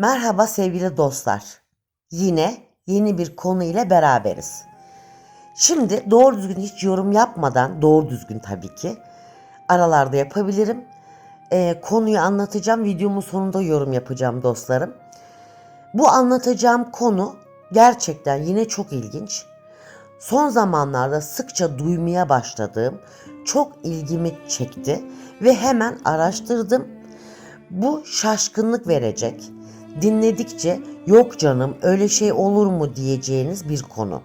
Merhaba sevgili dostlar. Yine yeni bir konu ile beraberiz. Şimdi doğru düzgün hiç yorum yapmadan, doğru düzgün tabii ki, aralarda yapabilirim. Ee, konuyu anlatacağım, videomun sonunda yorum yapacağım dostlarım. Bu anlatacağım konu gerçekten yine çok ilginç. Son zamanlarda sıkça duymaya başladığım, çok ilgimi çekti ve hemen araştırdım. Bu şaşkınlık verecek. Dinledikçe yok canım öyle şey olur mu diyeceğiniz bir konu.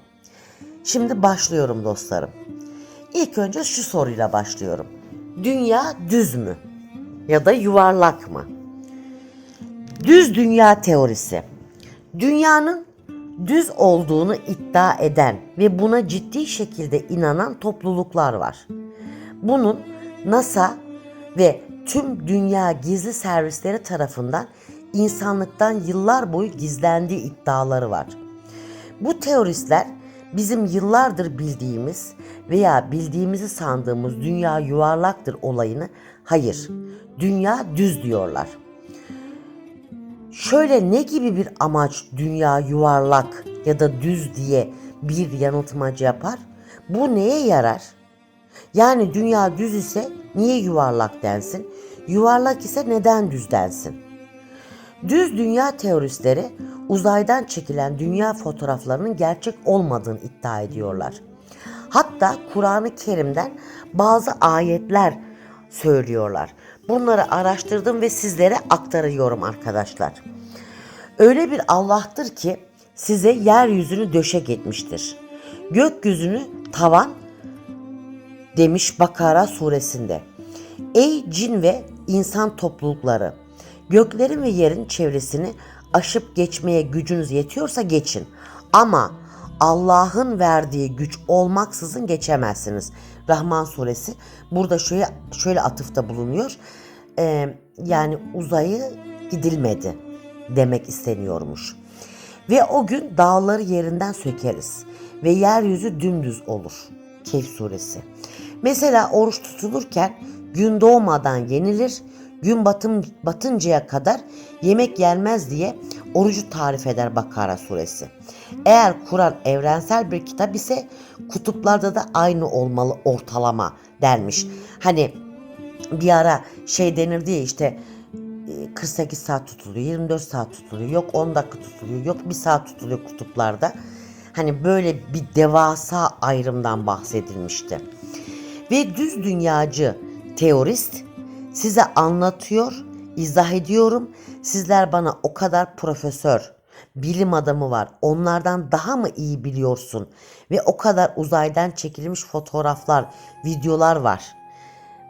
Şimdi başlıyorum dostlarım. İlk önce şu soruyla başlıyorum. Dünya düz mü? Ya da yuvarlak mı? Düz dünya teorisi. Dünyanın düz olduğunu iddia eden ve buna ciddi şekilde inanan topluluklar var. Bunun NASA ve tüm dünya gizli servisleri tarafından insanlıktan yıllar boyu gizlendiği iddiaları var. Bu teoristler bizim yıllardır bildiğimiz veya bildiğimizi sandığımız dünya yuvarlaktır olayını hayır, dünya düz diyorlar. Şöyle ne gibi bir amaç dünya yuvarlak ya da düz diye bir yanıltmacı yapar? Bu neye yarar? Yani dünya düz ise niye yuvarlak densin? Yuvarlak ise neden düz densin? Düz dünya teoristleri uzaydan çekilen dünya fotoğraflarının gerçek olmadığını iddia ediyorlar. Hatta Kur'an-ı Kerim'den bazı ayetler söylüyorlar. Bunları araştırdım ve sizlere aktarıyorum arkadaşlar. Öyle bir Allah'tır ki size yeryüzünü döşek etmiştir. Gökyüzünü tavan demiş Bakara suresinde. Ey cin ve insan toplulukları, göklerin ve yerin çevresini aşıp geçmeye gücünüz yetiyorsa geçin. Ama Allah'ın verdiği güç olmaksızın geçemezsiniz. Rahman suresi burada şöyle şöyle atıfta bulunuyor. Ee, yani uzayı gidilmedi demek isteniyormuş. Ve o gün dağları yerinden sökeriz ve yeryüzü dümdüz olur. Kehf suresi. Mesela oruç tutulurken gün doğmadan yenilir, gün batım, batıncaya kadar yemek yenmez diye orucu tarif eder Bakara suresi. Eğer Kur'an evrensel bir kitap ise kutuplarda da aynı olmalı ortalama dermiş. Hani bir ara şey denirdi ya işte 48 saat tutuluyor, 24 saat tutuluyor, yok 10 dakika tutuluyor, yok 1 saat tutuluyor kutuplarda. Hani böyle bir devasa ayrımdan bahsedilmişti. Ve düz dünyacı teorist size anlatıyor, izah ediyorum. Sizler bana o kadar profesör, bilim adamı var. Onlardan daha mı iyi biliyorsun? Ve o kadar uzaydan çekilmiş fotoğraflar, videolar var.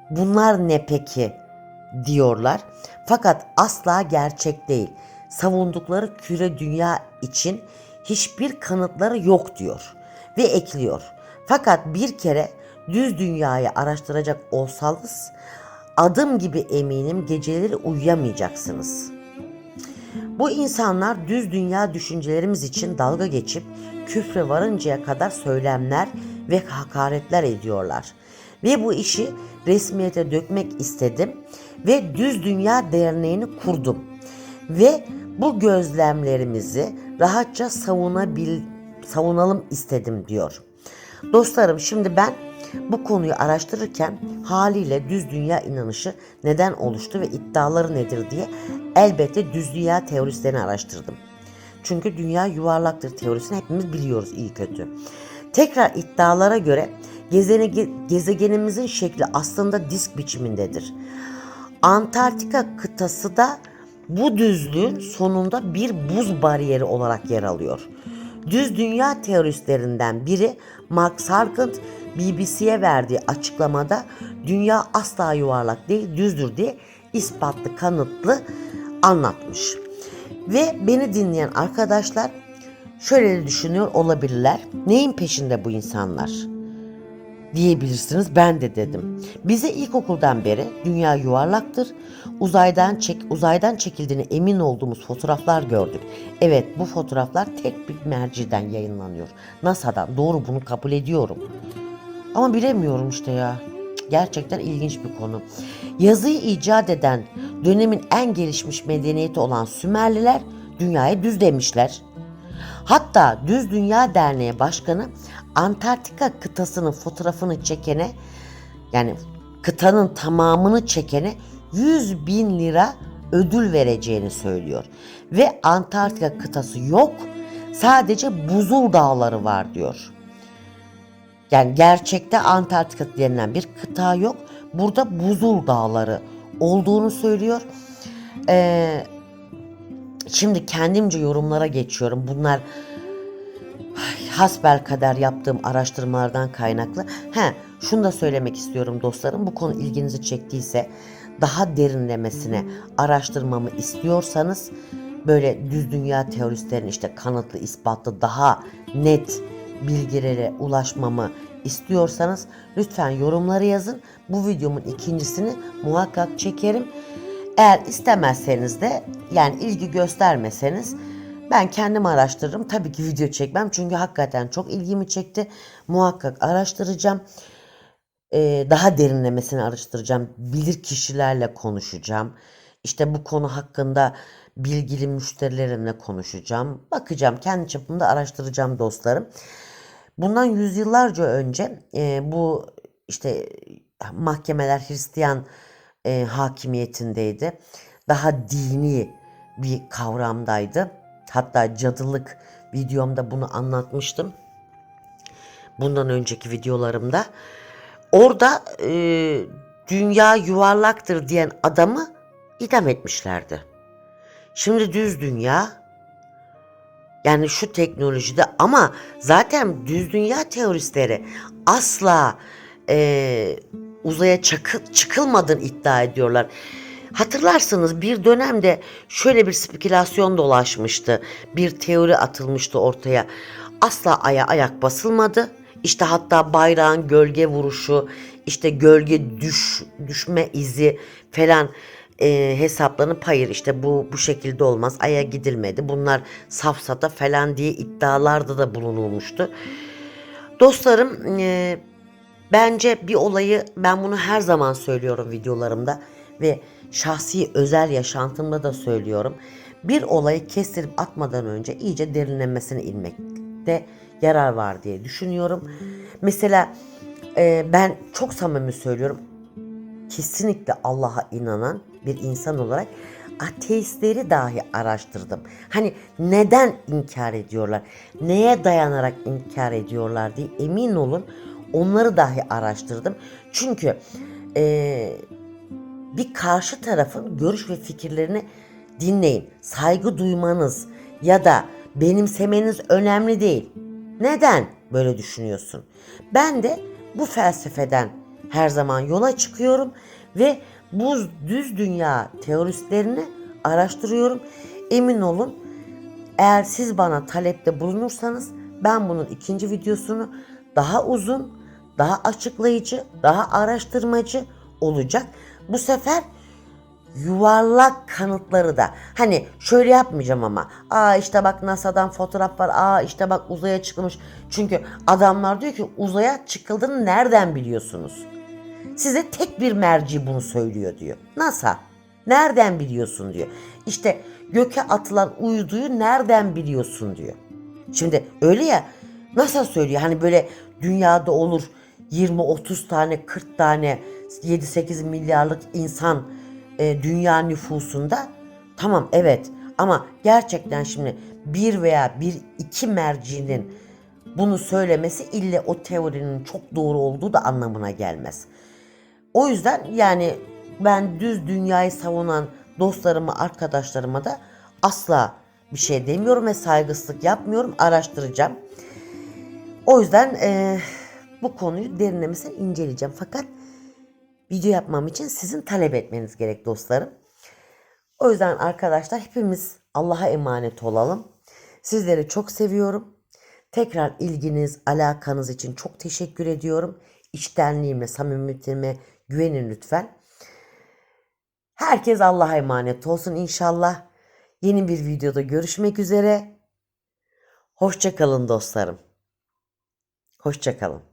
Bunlar ne peki? diyorlar. Fakat asla gerçek değil. Savundukları küre dünya için hiçbir kanıtları yok diyor ve ekliyor. Fakat bir kere düz dünyayı araştıracak olsanız adım gibi eminim geceleri uyuyamayacaksınız. Bu insanlar düz dünya düşüncelerimiz için dalga geçip küfre varıncaya kadar söylemler ve hakaretler ediyorlar. Ve bu işi resmiyete dökmek istedim ve Düz Dünya Derneği'ni kurdum. Ve bu gözlemlerimizi rahatça savunabil, savunalım istedim diyor. Dostlarım şimdi ben bu konuyu araştırırken haliyle düz dünya inanışı neden oluştu ve iddiaları nedir diye elbette düz dünya teorislerini araştırdım. Çünkü dünya yuvarlaktır teorisini hepimiz biliyoruz iyi kötü. Tekrar iddialara göre gezegenimizin şekli aslında disk biçimindedir. Antarktika kıtası da bu düzlüğün sonunda bir buz bariyeri olarak yer alıyor. Düz dünya teoristlerinden biri Mark Sargent BBC'ye verdiği açıklamada dünya asla yuvarlak değil düzdür diye ispatlı kanıtlı anlatmış. Ve beni dinleyen arkadaşlar şöyle düşünüyor olabilirler. Neyin peşinde bu insanlar? Diyebilirsiniz. Ben de dedim. Bize ilkokuldan beri dünya yuvarlaktır. Uzaydan çek uzaydan çekildiğine emin olduğumuz fotoğraflar gördük. Evet bu fotoğraflar tek bir merciden yayınlanıyor. NASA'dan doğru bunu kabul ediyorum. Ama bilemiyorum işte ya. Gerçekten ilginç bir konu. Yazıyı icat eden dönemin en gelişmiş medeniyeti olan Sümerliler dünyayı düz demişler. Hatta Düz Dünya Derneği Başkanı Antarktika kıtasının fotoğrafını çekene yani kıtanın tamamını çekene 100 bin lira ödül vereceğini söylüyor. Ve Antarktika kıtası yok sadece buzul dağları var diyor. Yani gerçekte Antarktika denilen bir kıta yok. Burada buzul dağları olduğunu söylüyor. Ee, şimdi kendimce yorumlara geçiyorum. Bunlar hasbel kadar yaptığım araştırmalardan kaynaklı. He, şunu da söylemek istiyorum dostlarım. Bu konu ilginizi çektiyse daha derinlemesine araştırmamı istiyorsanız böyle düz dünya teoristlerin işte kanıtlı, ispatlı daha net bilgilere ulaşmamı istiyorsanız lütfen yorumları yazın. Bu videomun ikincisini muhakkak çekerim. Eğer istemezseniz de yani ilgi göstermeseniz ben kendim araştırırım. Tabii ki video çekmem çünkü hakikaten çok ilgimi çekti. Muhakkak araştıracağım. Ee, daha derinlemesine araştıracağım. Bilir kişilerle konuşacağım. İşte bu konu hakkında bilgili müşterilerimle konuşacağım. Bakacağım kendi çapımda araştıracağım dostlarım. Bundan yüzyıllarca önce e, bu işte mahkemeler Hristiyan e, hakimiyetindeydi. Daha dini bir kavramdaydı. Hatta cadılık videomda bunu anlatmıştım. Bundan önceki videolarımda. Orada e, dünya yuvarlaktır diyen adamı idam etmişlerdi. Şimdi düz dünya yani şu teknolojide ama zaten düz dünya teoristleri asla e, uzaya çakı, çıkılmadığını iddia ediyorlar. Hatırlarsınız bir dönemde şöyle bir spekülasyon dolaşmıştı. Bir teori atılmıştı ortaya. Asla aya ayak basılmadı. İşte hatta bayrağın gölge vuruşu, işte gölge düş düşme izi falan e, hesaplanıp hayır işte bu bu şekilde olmaz aya gidilmedi bunlar safsata falan diye iddialarda da bulunulmuştu. Dostlarım e, bence bir olayı ben bunu her zaman söylüyorum videolarımda ve şahsi özel yaşantımda da söylüyorum. Bir olayı kestirip atmadan önce iyice derinlemesine inmekte yarar var diye düşünüyorum. Mesela e, ben çok samimi söylüyorum kesinlikle Allah'a inanan bir insan olarak ateistleri dahi araştırdım. Hani neden inkar ediyorlar? Neye dayanarak inkar ediyorlar diye emin olun onları dahi araştırdım. Çünkü e, bir karşı tarafın görüş ve fikirlerini dinleyin. Saygı duymanız ya da benimsemeniz önemli değil. Neden böyle düşünüyorsun? Ben de bu felsefeden her zaman yola çıkıyorum ve bu düz dünya teoristlerini araştırıyorum. Emin olun eğer siz bana talepte bulunursanız ben bunun ikinci videosunu daha uzun, daha açıklayıcı, daha araştırmacı olacak. Bu sefer yuvarlak kanıtları da hani şöyle yapmayacağım ama aa işte bak NASA'dan fotoğraf var aa işte bak uzaya çıkılmış çünkü adamlar diyor ki uzaya çıkıldığını nereden biliyorsunuz? Size tek bir merci bunu söylüyor diyor. NASA nereden biliyorsun? diyor. İşte göke atılan uyduyu nereden biliyorsun diyor. Şimdi öyle ya NASA söylüyor hani böyle dünyada olur 20-30 tane 40 tane 7-8 milyarlık insan e, dünya nüfusunda tamam evet ama gerçekten şimdi bir veya bir iki mercinin bunu söylemesi ille o teorinin çok doğru olduğu da anlamına gelmez. O yüzden yani ben düz dünyayı savunan dostlarıma, arkadaşlarıma da asla bir şey demiyorum ve saygısızlık yapmıyorum. Araştıracağım. O yüzden e, bu konuyu derinlemesine inceleyeceğim. Fakat video yapmam için sizin talep etmeniz gerek dostlarım. O yüzden arkadaşlar hepimiz Allah'a emanet olalım. Sizleri çok seviyorum. Tekrar ilginiz, alakanız için çok teşekkür ediyorum. İçtenliğime, samimiyetime güvenin lütfen. Herkes Allah'a emanet olsun inşallah. Yeni bir videoda görüşmek üzere. Hoşçakalın dostlarım. Hoşçakalın.